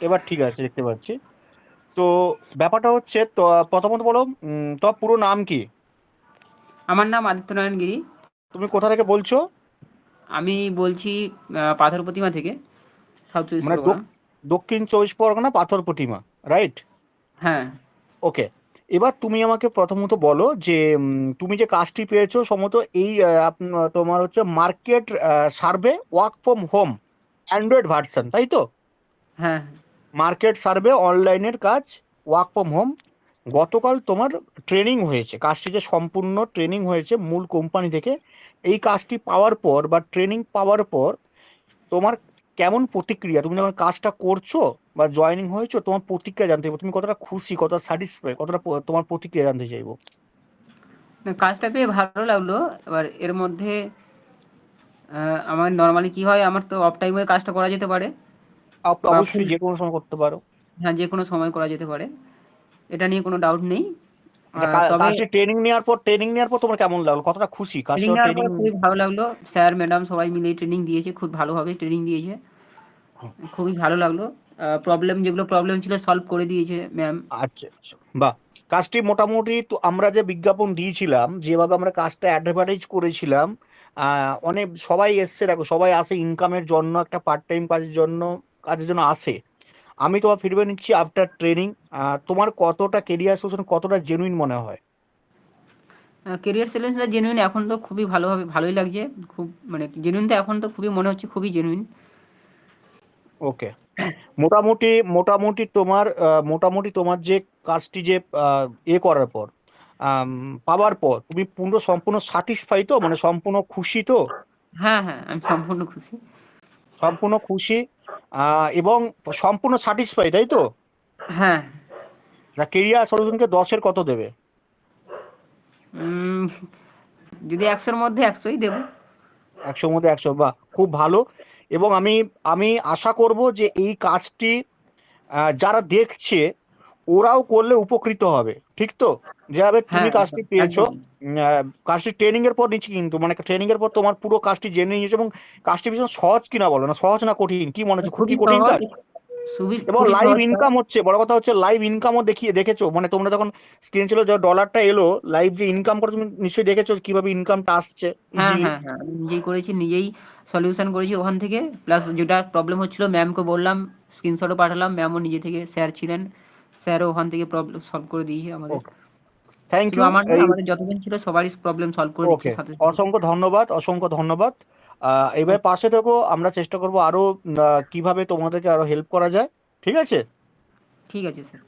এবার ঠিক আছে দেখতে পাচ্ছি। তো ব্যাপারটা হচ্ছে তো প্রথমত বলো তোমার পুরো নাম কি? আমার নাম আদিত্যনারায়ণ গিরি। তুমি কোথা থেকে বলছো? আমি বলছি পাথর প্রতিমা থেকে সাউথ চব্বিশ মানে পরগনা দক্ষিণ চব্বিশ পরগনা পাথর প্রতিমা রাইট হ্যাঁ। ওকে এবার তুমি আমাকে প্রথমত বলো যে তুমি যে কাজটি পেয়েছ সম্ভবত এই তোমার হচ্ছে market survey work from home Android version তাই তো? হ্যাঁ। মার্কেট সার্ভে অনলাইনের কাজ ওয়ার্ক ফ্রম হোম গতকাল তোমার ট্রেনিং হয়েছে, কাজটি যে সম্পূর্ণ ট্রেনিং হয়েছে মূল কোম্পানি থেকে, এই কাজটি পাওয়ার পর বা ট্রেনিং পাওয়ার পর তোমার কেমন প্রতিক্রিয়া? তুমি যখন কাজটা করছ বা জয়েনিং হয়েছো, তোমার প্রতিক্রিয়া জানতে চাইব। তুমি কতটা খুশি, কতটা স্যাটিসফাই কতটা তোমার প্রতিক্রিয়া জানতে চাইব? কাজটা পেয়ে ভালো লাগল। এবার এর মধ্যে আমার নর্মালি কি হয়, আমার তো অফ টাইমে কাজটা করা যেতে পারে। অবশ্যই যে কোনো সময় করতে পারো। হ্যাঁ যে কোনো সময় করা যেতে পারে। এটা নিয়ে কোনো ডাউট নেই। আচ্ছা কাজটি ট্রেনিং নেওয়ার পর ট্রেনিং নেওয়ার পর তোমার কেমন লাগল? কতটা খুশি? কাজটা ট্রেনিং খুবই ভালো লাগল। স্যার ম্যাডাম সবাই মিলে ট্রেনিং দিয়েছে খুব ভালোভাবে ট্রেনিং দিয়েছে। খুবই ভালো লাগল। প্রবলেম যেগুলো প্রবলেম ছিল সলভ করে দিয়েছে ম্যাম আচ্ছা আচ্ছা। বাহ! কাজটি মোটামুটি তো আমরা যে বিজ্ঞাপন দিয়েছিলাম যেভাবে আমরা কাজটা অ্যাডভার্টাইজ করেছিলাম আহ, অনেক সবাই এসছে দেখো সবাই আসে ইনকামের জন্য একটা পার্ট টাইম কাজের জন্য। কাজের জন্য আসে। আমি তোমার ফিডব্যাক নিচ্ছি আফটার ট্রেনিং তোমার কতটা কেরিয়ার সোশন কতটা জেনুইন মনে হয়? কেরিয়ার সেলেন্সটা জেনুইন এখন তো খুবই ভালোভাবে ভালোই লাগছে। খুব মানে জেনুইন তো এখন তো খুবই মনে হচ্ছে খুবই জেনুইন ওকে মোটামুটি মোটামুটি তোমার মোটামুটি তোমার যে কাজটি যে এ করার পর পাওয়ার পর তুমি পুরো সম্পূর্ণ স্যাটিসফাই তো? মানে সম্পূর্ণ খুশি তো? হ্যাঁ হ্যাঁ আমি সম্পূর্ণ খুশি। সম্পূর্ণ খুশি? এবং সম্পূর্ণ স্যাটিসফাই তাই তো? হ্যাঁ। কেরিয়া সলিউশনকে দশের কত দেবে? যদি একশোর মধ্যে একশোই দেব। একশোর মধ্যে একশো বা খুব ভালো। এবং আমি আমি আশা করব যে এই কাজটি যারা দেখছে ওরাও করলে উপকৃত হবে ঠিক তো? যেভাবে তুমি হ্যাঁ কাজটি পেয়েছ কাজটি ট্রেনিং এর পর নিচ্ছি কিন্তু মানে ট্রেনিং এর পর তোমার পুরো কাজটি জেনে নিয়েছো এবং কাজটি ভীষণ সহজ কিনা বলো না সহজ না কঠিন কি মনে হচ্ছে? খুবই কঠিন কাজ। এবং লাইভ ইনকাম হচ্ছে বড় কথা হচ্ছে লাইভ ইনকামও দেখিয়ে দেখেছ? মানে তোমরা যখন স্ক্রিন ছিল যে ডলারটা এলো লাইভ যে ইনকাম করে তুমি নিশ্চয়ই দেখেছ কীভাবে ইনকামটা আসছে হ্যাঁ হ্যাঁ আমি নিজেই করেছি নিজেই সলিউশন করেছি ওখান থেকে। প্লাস যেটা প্রবলেম হচ্ছিল ম্যামকে বললাম স্ক্রিনশটও পাঠালাম ম্যামও নিজে থেকে স্যার ছিলেন। স্যারও ওখান থেকে প্রবলেম সলভ করে দিয়েছে আমাদের। থ্যাংক ইউ আমার আমাদের যতদিন ছিল সবারই প্রবলেম সলভ করে দিচ্ছে সাথে অসংখ্য ধন্যবাদ অসংখ্য ধন্যবাদ। এবার পাশে থেকো আমরা চেষ্টা করব আরও কীভাবে তোমাদেরকে আরও হেল্প করা যায়। ঠিক আছে? ঠিক আছে স্যার।